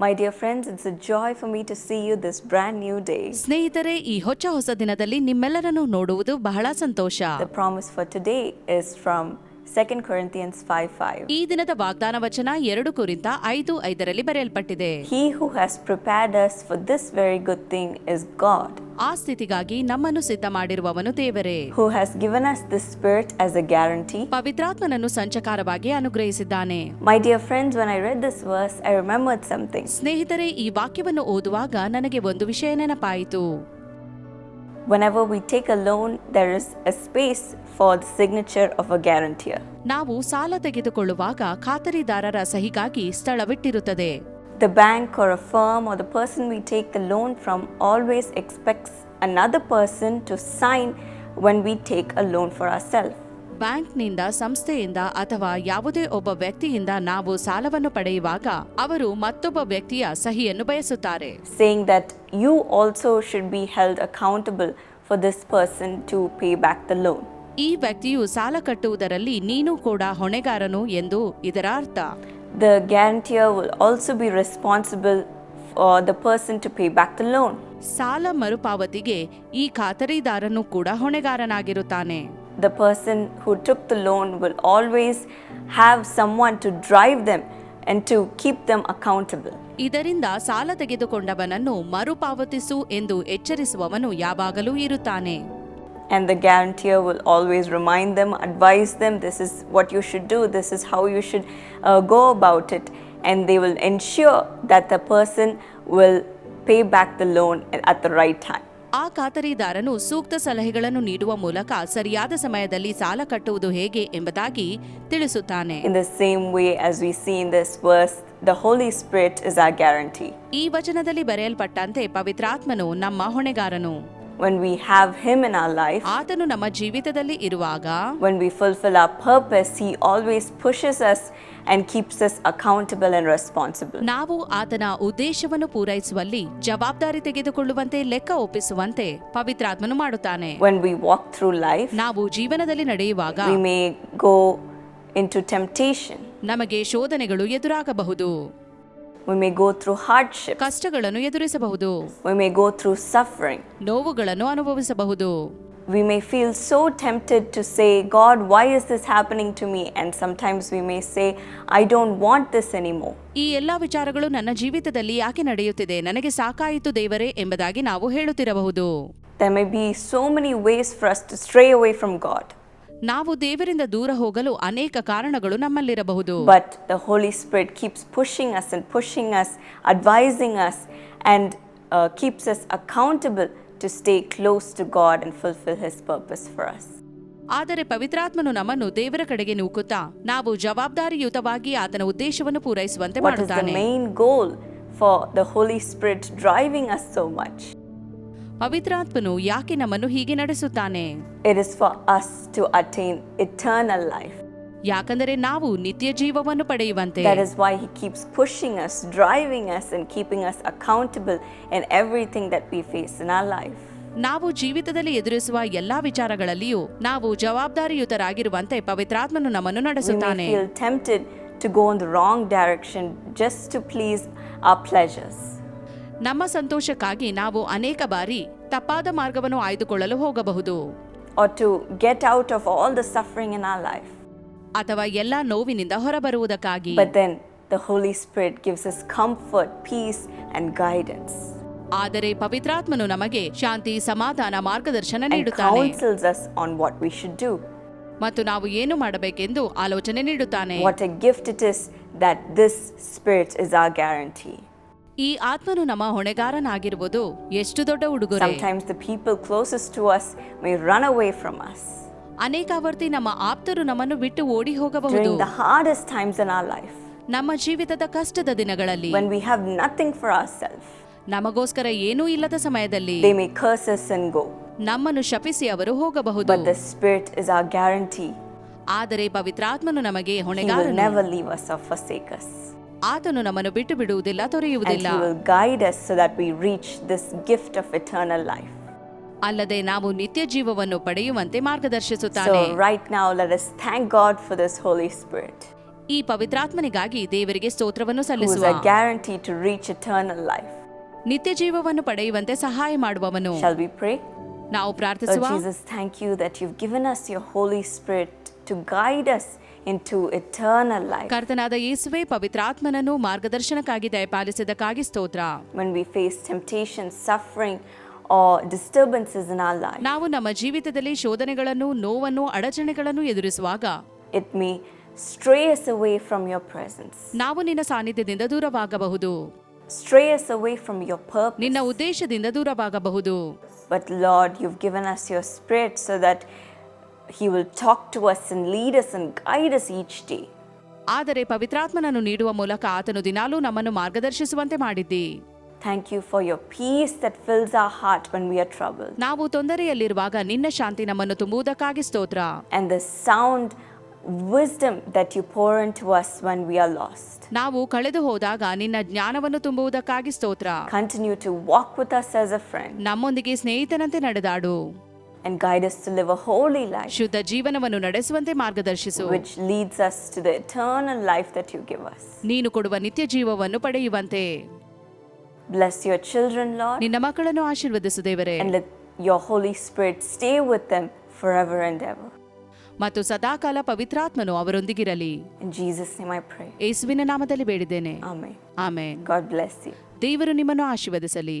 My dear friends it's a joy for me to see you this brand new day ಸ್ನೇಹಿತರೆ ಈ ಹೊಚ್ಚ ಹೊಸ ದಿನದಲ್ಲಿ ನಿಮ್ಮೆಲ್ಲರನ್ನು ನೋಡುವುದು ಬಹಳ ಸಂತೋಷ. The promise for today is from 2 Corinthians 5 5. ಈ ದಿನದ ವಾಗ್ದಾನ ವಚನ ಎರಡು ಕುರಿತ ಐದು ಐದರಲ್ಲಿ ಬರೆಯಲ್ಪಟ್ಟಿದೆ He who has prepared us for this very good thing is God, ಆ ಸ್ಥಿತಿಗಾಗಿ ನಮ್ಮನ್ನು ಸಿದ್ಧ ಮಾಡಿರುವವನು ದೇವರೇ who has given us the Spirit as a guarantee. ಪವಿತ್ರಾತ್ಮನನ್ನು ಸಂಚಕಾರವಾಗಿ ಅನುಗ್ರಹಿಸಿದ್ದಾನೆ My dear friends, when I read this verse, I remembered something. ಸ್ನೇಹಿತರೆ ಈ ವಾಕ್ಯವನ್ನು ಓದುವಾಗ ನನಗೆ ಒಂದು ವಿಷಯ ನೆನಪಾಯಿತು Whenever we take a loan, there is a space for the signature of a guarantor. ನಾವು ಸಾಲ ತೆಗೆದುಕೊಳ್ಳುವಾಗ ಖಾತರಿದಾರರ ಸಹಿಗಾಗಿ ಸ್ಥಳವಿಟ್ಟಿರುತ್ತದೆ The bank or a firm or the person we take the loan from always expects another person to sign when we take a loan for ourselves. ಬ್ಯಾಂಕ್ನಿಂದ ಸಂಸ್ಥೆಯಿಂದ ಅಥವಾ ಯಾವುದೇ ಒಬ್ಬ ವ್ಯಕ್ತಿಯಿಂದ ನಾವು ಸಾಲವನ್ನು ಪಡೆಯುವಾಗ ಅವರು ಮತ್ತೊಬ್ಬ ವ್ಯಕ್ತಿಯ ಸಹಿಯನ್ನು ಬಯಸುತ್ತಾರೆ saying that you also should be held accountable for this person to pay back the loan. ಈ ವ್ಯಕ್ತಿಯು ಸಾಲ ಕಟ್ಟುವುದರಲ್ಲಿ ನೀನು ಕೂಡ ಹೊಣೆಗಾರನು ಎಂದು ಇದರ ಅರ್ಥ. The guarantor will also be responsible for the person to pay back the loan ಸಾಲ ಮರುಪಾವತಿಗೆ ಈ ಖಾತರಿದಾರನು ಕೂಡ ಹೊಣೆಗಾರನಾಗಿರುತ್ತಾನೆ. The person who took the loan will always have some to drive them and to keep them accountable ಇದರಿಂದ ಸಾಲ ತೆಗೆದುಕೊಂಡವನನ್ನು ಮರುಪಾವತಿಸು ಎಂದು ಎಚ್ಚರಿಸುವವನು ಯಾವಾಗಲೂ ಇರುತ್ತಾನೆ. And the guarantor will always remind them, advise them, this is what you should do, this is how you should uh, go about it. And they will ensure that the person will pay back the loan at the right time. ಆ ಖಾತರಿದಾರನು ಸೂಕ್ತ ಸಲಹೆಗಳನ್ನು ನೀಡುವ ಮೂಲಕ ಸರಿಯಾದ ಸಮಯದಲ್ಲಿ ಸಾಲ ಕಟ್ಟುವುದು ಹೇಗೆ ಎಂಬುದಾಗಿ ತಿಳಿಸುತ್ತಾನೆ In the same way as we see in this verse, the Holy Spirit is our guarantee. ಈ ವಚನದಲ್ಲಿ ಬರೆಯಲ್ಪಟ್ಟಂತೆ ಪವಿತ್ರಾತ್ಮನು ನಮ್ಮ ಹೊಣೆಗಾರನು When we have Him in our life, ಆತನು ನಮ್ಮ ಜೀವಿತದಲ್ಲಿ ಇರುವಾಗ when we fulfill our purpose, He always pushes us and keeps us accountable and responsible. ನಾವು ಆತನ ಉದ್ದೇಶವನ್ನು ಪೂರೈಸುವಲ್ಲಿ ಜವಾಬ್ದಾರಿ ತೆಗೆದುಕೊಳ್ಳುವಂತೆ ಲೆಕ್ಕ ಒಪ್ಪಿಸುವಂತೆ ಪವಿತ್ರಾತ್ಮನು ಮಾಡುತ್ತಾನೆ When we walk through life, ನಾವು ಜೀವನದಲ್ಲಿ ನಡೆಯುವಾಗ we may go into temptation, ನಮಗೆ ಶೋಧನೆಗಳು ಎದುರಾಗಬಹುದು we may go through hardship, ಕಷ್ಟಗಳನ್ನು ಎದುರಿಸಬಹುದು we may go through suffering. ನೋವುಗಳನ್ನು ಅನುಭವಿಸಬಹುದು We may feel so tempted to say, God, why is this happening to me? And sometimes we may say, I don't want this anymore. ಈ ಎಲ್ಲಾ ವಿಚಾರಗಳು ನನ್ನ ಜೀವಿತದಲ್ಲಿ ಯಾಕೆ ನಡೆಯುತ್ತಿದೆ ನನಗೆ ಸಾಕಾಯಿತು ದೇವರೇ ಎಂಬುದಾಗಿ ನಾವು ಹೇಳುತ್ತಿರಬಹುದು There may be so many ways for us to stray away from God. ನಾವು ದೇವರಿಂದ ದೂರ ಹೋಗಲು ಅನೇಕ ಕಾರಣಗಳು ನಮ್ಮಲ್ಲಿರಬಹುದು But the Holy Spirit keeps pushing us and pushing us, advising us, and keeps keeps us accountable to stay close to God and fulfill His purpose for us. ಆದರೆ ಪವಿತ್ರಾತ್ಮನು ನಮ್ಮನ್ನು ದೇವರ ಕಡೆಗೆ ನೂಕುತ್ತಾ ನಾವು ಜವಾಬ್ದಾರಿಯುತವಾಗಿ ಆತನ ಉದ್ದೇಶವನ್ನು ಪೂರೈಸುವಂತೆ What is the ಮಾಡುತ್ತಾನೆ main goal for the Holy Spirit driving us so much? ಪವಿತ್ರಾತ್ಮನು ಯಾಕೆ ನಮ್ಮನ್ನು ಹೀಗೆ ನಡೆಸುತ್ತಾನೆ? It is for us to attain eternal life ಯಾಕಂದರೆ ನಾವು ನಿತ್ಯ ಜೀವವನ್ನು ಪಡೆಯುವಂತೆ. That is why he keeps pushing us driving us and keeping us accountable in everything that we face in our life ನಾವು ಜೀವಿತದಲ್ಲಿ ಎದುರಿಸುವ ಎಲ್ಲಾ ವಿಚಾರಗಳಲ್ಲಿಯೂ ನಾವು ಜವಾಬ್ದಾರಿಯುತರಾಗಿರುವಂತೆ ಪವಿತ್ರಾತ್ಮನು ನಮ್ಮನ್ನು ನಡೆಸುತ್ತಾನೆ. Tempted to go in the wrong direction just to please a pleasures ನಮ್ಮ ಸಂತೋಷಕ್ಕಾಗಿ ನಾವು ಅನೇಕ ಬಾರಿ ತಪ್ಪಾದ ಮಾರ್ಗವನ್ನು ಆಯ್ದುಕೊಳ್ಳಲು ಹೋಗಬಹುದು. ಅಥವಾ ಎಲ್ಲ ನೋವಿನಿಂದ ಹೊರಬರುವುದಕ್ಕಾಗಿ the Holy Spirit gives us comfort, peace, and guidance ಆದರೆ ಪವಿತ್ರಾತ್ಮನು ನಮಗೆ ಶಾಂತಿ ಸಮಾಧಾನ ಮಾರ್ಗದರ್ಶನ ನೀಡುತ್ತಾನೆ on what we should do. ಮತ್ತು ನಾವು ಏನು ಮಾಡಬೇಕೆಂದು ಆಲೋಚನೆ ನೀಡುತ್ತಾನೆ What a gift it is that this Spirit is our guarantee. ಈ ಆತ್ಮನು ನಮ್ಮ ಹೊಣೆಗಾರನಾಗಿರುವುದು ಎಷ್ಟು ದೊಡ್ಡ ಉಡುಗೊರೆ. Sometimes the people closest to us may run away from us ಅನೇಕ ವರ್ತಿ ನಮ್ಮ ಆಪ್ತರು ನಮ್ಮನ್ನು ಬಿಟ್ಟು ಓಡಿ ಹೋಗಬಹುದು. During the hardest times on our life ನಮ್ಮ ಜೀವಿತದ ಕಷ್ಟದ ದಿನಗಳಲ್ಲಿ when we have nothing for our self ನಮಗೋಸ್ಕರ ಏನೂ ಇಲ್ಲದ ಸಮಯದಲ್ಲಿ they may curse us and go ನಮ್ಮನ್ನು ಶಪಿಸಿ ಅವರು ಹೋಗಬಹುದು. But the spirit is our guarantee ಆದರೆ ಪವಿತ್ರಾತ್ಮನು ನಮಗೆ ಹೊಣೆಗಾರನು. He will never leave us of ಫಸೇಕಸ್ ಆತನು ನಮ್ಮನ್ನು ಬಿಟ್ಟು ಬಿಡುವುದಿಲ್ಲ ತೊರೆಯುವುದಿಲ್ಲ guide us so that we reach this gift of eternal life. ಅಲ್ಲದೆ ನಾವು ನಿತ್ಯ ಜೀವವನ್ನು ಪಡೆಯುವಂತೆ ಮಾರ್ಗದರ್ಶಿಸುತ್ತಾನೆ right right now, let us thank God for this Holy Spirit. ಈ ಪವಿತ್ರಾತ್ಮನಿಗಾಗಿ ದೇವರಿಗೆ ಸ್ತೋತ್ರವನ್ನು who is ಸಲ್ಲಿಸುವ a guarantee to reach eternal life. ನಿತ್ಯ ಜೀವವನ್ನು ಪಡೆಯುವಂತೆ ಸಹಾಯ ಮಾಡುವವನು Shall we pray? ನಾವು Lord ಪ್ರಾರ್ಥಿಸುವ Jesus, thank you that you've given us your Holy Spirit to guide us into eternal life. ಕರ್ತನಾದ ಯೇಸುವೆ ಪವಿತ್ರಾತ್ಮನನ್ನು ಮಾರ್ಗದರ್ಶನಕ್ಕಾಗಿ ದಯಪಾಲಿಸಿದಕ್ಕಾಗಿ ಸ್ತೋತ್ರ When we face temptation, suffering, or disturbances in our life, ನಾವು ನಮ್ಮ ಜೀವಿತದಲ್ಲಿ ಶೋಧನೆಗಳನ್ನು ನೋವನ್ನು ಅಡಚಣೆಗಳನ್ನು ಎದುರಿಸುವಾಗ it may stray us away from your presence, ನಾವು ನಿನ್ನ ಸಾನ್ನಿಧ್ಯದಿಂದ ದೂರವಾಗಬಹುದು stray us away from your purpose. ನಿನ್ನ ಉದ್ದೇಶದಿಂದ ದೂರವಾಗಬಹುದು But Lord, you've given us your Spirit so that He will talk to us and lead us and guide us each day. ಆದರೆ ಪವಿತ್ರಾತ್ಮನನ್ನು ನೀಡುವ ಮೂಲಕ ಆತನು ದಿನಾಲೂ ನಮ್ಮನ್ನು ಮಾರ್ಗದರ್ಶಿಸುವಂತೆ ಮಾಡಿದ್ದಿ Thank you for your peace that fills our heart when we are troubled. ನಾವು ತೊಂದರೆಯಲ್ಲಿರುವಾಗ ನಿನ್ನ ಶಾಂತಿ ನಮ್ಮನ್ನು ತುಂಬುವುದಕ್ಕಾಗಿ ಸ್ತೋತ್ರ and the sound wisdom that you pour into us when we are lost. ನಾವು ಕಳೆದು ಹೋದಾಗ ನಿನ್ನ ಜ್ಞಾನವನ್ನು ತುಂಬುವುದಕ್ಕಾಗಿ ಸ್ತೋತ್ರ Continue to walk with us as a friend ನಮ್ಮೊಂದಿಗೆ ಸ್ನೇಹಿತನಂತೆ ನಡೆದಾಡು and guide us to live a holy life, ಶುದ್ಧ ಜೀವನವನ್ನು ನಡೆಸುವಂತೆ ಮಾರ್ಗದರ್ಶಿಸು which leads us to the eternal life that you give us. ನೀನು ಕೊಡುವ ನಿತ್ಯ ಜೀವವನ್ನು ಪಡೆಯುವಂತೆ Bless your children, Lord, ನಿನ್ನ ಮಕ್ಕಳನ್ನು ಆಶೀರ್ವದಿಸು ದೇವರೇ and let your Holy Spirit stay with them forever and ever. ಮತ್ತು ಸದಾಕಾಲ ಪವಿತ್ರಾತ್ಮನು ಅವರೊಂದಿಗಿರಲಿ In Jesus' name I pray. ಯೇಸುವಿನ ನಾಮದಲ್ಲಿ ಬೇಡಿದ್ದೇನೆ Amen. Amen God bless you. ದೇವರು ನಿಮ್ಮನ್ನು ಆಶೀರ್ವದಿಸಲಿ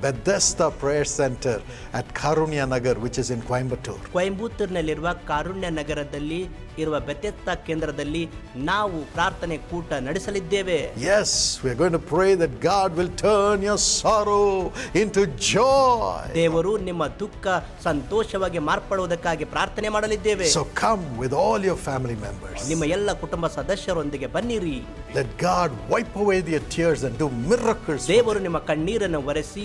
Bethesda Prayer Center at Karunya Nagar, which is in Coimbatore. ಕೊಯಂಬತ್ತೂರಿನಲ್ಲಿರುವ ಕಾರುಣ್ಯ ನಗರದಲ್ಲಿ ಇರುವ ಬೆತ್ತೆತ್ತ ಕೇಂದ್ರದಲ್ಲಿ ನಾವು ಪ್ರಾರ್ಥನೆ ಕೂಟ ನಡೆಸಲಿದ್ದೇವೆ Yes, we are going to pray that God will turn your sorrow into joy. ದೇವರು ನಿಮ್ಮ ದುಃಖ ಸಂತೋಷವಾಗಿ ಮಾರ್ಪಡುವುದಕ್ಕಾಗಿ ಪ್ರಾರ್ಥನೆ ಮಾಡಲಿದ್ದೇವೆ So come with all your family members. ನಿಮ್ಮ ಎಲ್ಲ ಕುಟುಂಬ ಸದಸ್ಯರೊಂದಿಗೆ ಬನ್ನಿರಿ Let God wipe away their tears and do miracles. for ದೇವರು them. ನಿಮ್ಮ ಕಣ್ಣೀರನ್ನು ಒರೆಸಿ